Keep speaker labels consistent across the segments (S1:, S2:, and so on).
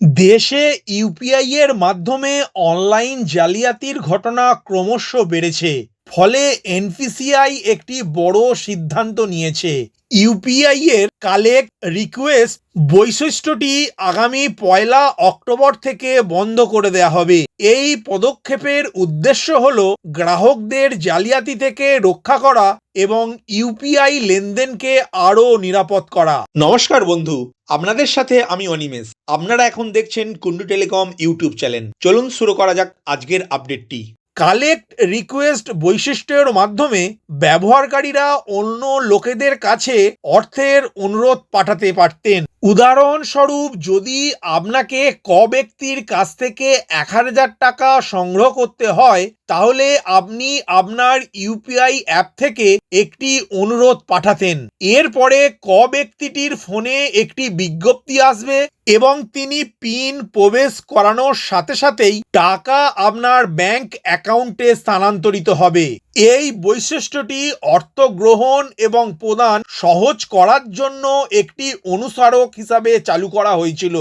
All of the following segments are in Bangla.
S1: দেশে ইউপিআই এর মাধ্যমে অনলাইন জালিয়াতির ঘটনা ক্রমশ বেড়েছে, ফলে এনপিসিআই একটি বড় সিদ্ধান্ত নিয়েছে। ইউপিআই এর কালেক্ট রিকোয়েস্ট বৈশিষ্ট্যটি আগামী পয়লা অক্টোবর থেকে বন্ধ করে দেওয়া হবে। এই পদক্ষেপের উদ্দেশ্য হল গ্রাহকদের জালিয়াতি থেকে রক্ষা করা এবং ইউপিআই লেনদেনকে আরও নিরাপদ করা। নমস্কার বন্ধু, আপনাদের সাথে আমি অনিমেষ। আপনারা এখন দেখছেন কুন্ডু টেলিকম ইউটিউব চ্যানেল। চলুন শুরু করা যাক আজকের আপডেটটি। কালেক্ট রিকোয়েস্ট বৈশিষ্ট্যের মাধ্যমে ব্যবহারকারীরা অন্য লোকেদের কাছে অর্থের অনুরোধ পাঠাতে পারতেন। উদাহরণস্বরূপ যদি আপনাকে ক ব্যক্তির কাছ থেকে এক হাজার টাকা সংগ্রহ করতে হয়, তাহলে আপনি আপনার ইউপিআই অ্যাপ থেকে একটি অনুরোধ পাঠাতেন। এরপরে ক ব্যক্তিটির ফোনে একটি বিজ্ঞপ্তি আসবে এবং তিনি পিন প্রবেশ করানোর সাথে সাথেই টাকা আপনার ব্যাংক অ্যাকাউন্টে স্থানান্তরিত হবে। এই বৈশিষ্ট্যটি অর্থ গ্রহণ এবং প্রদান সহজ করার জন্য একটি অনুসারক হিসাবে চালু করা হয়েছিল।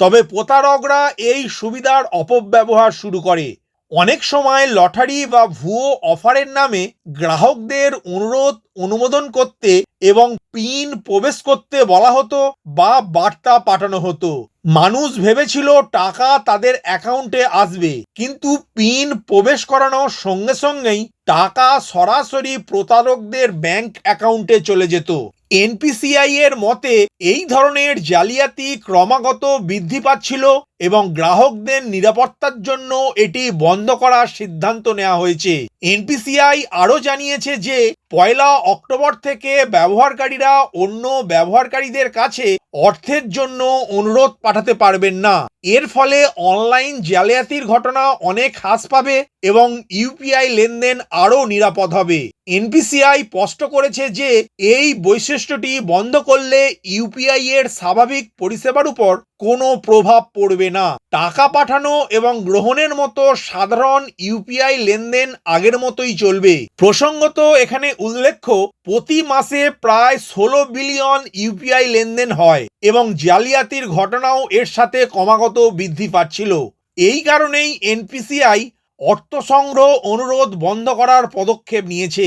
S1: তবে প্রতারকরা এই সুবিধার অপব্যবহার শুরু করে। অনেক সময় লটারি বা ভুয়ো অফারের নামে গ্রাহকদের অনুরোধ অনুমোদন করতে এবং পিন প্রবেশ করতে বলা হতো বা বার্তা পাঠানো হতো। মানুষ ভেবেছিল টাকা তাদের অ্যাকাউন্টে আসবে, কিন্তু পিন প্রবেশ করানোর সঙ্গে সঙ্গেই টাকা সরাসরি প্রতারকদের ব্যাংক অ্যাকাউন্টে চলে যেত। এনপিসিআই এর মতে, এই ধরনের জালিয়াতি ক্রমাগত বৃদ্ধি পাচ্ছিল। এবং গ্রাহকদের নিরাপত্তার জন্য এটি বন্ধ করার সিদ্ধান্ত নেওয়া হয়েছে। এনপিসিআই আরও জানিয়েছে যে, পয়লা অক্টোবর থেকে ব্যবহারকারীরা অন্য ব্যবহারকারীদের কাছে অর্থের জন্য অনুরোধ পাঠাতে পারবেন না। এর ফলে অনলাইন জালিয়াতির ঘটনা অনেক হ্রাস পাবে এবং ইউপিআই লেনদেন আরও নিরাপদ হবে। এনপিসিআই স্পষ্ট করেছে যে, এই বৈশিষ্ট্যটি বন্ধ করলে ইউপিআই এর স্বাভাবিক পরিষেবার উপর কোনো প্রভাব পড়বে না। টাকা পাঠানো এবং গ্রহণের মতো সাধারণ ইউপিআই লেনদেন আগের মতোই চলবে। প্রসঙ্গত এখানে উল্লেখ্য, প্রতি মাসে প্রায় ষোলো বিলিয়ন ইউপিআই লেনদেন হয় এবং জালিয়াতির ঘটনাও এর সাথে ক্রমাগত বৃদ্ধি পাচ্ছিল। এই কারণেই এনপিসিআই অর্থ সংগ্রহ অনুরোধ বন্ধ করার পদক্ষেপ নিয়েছে।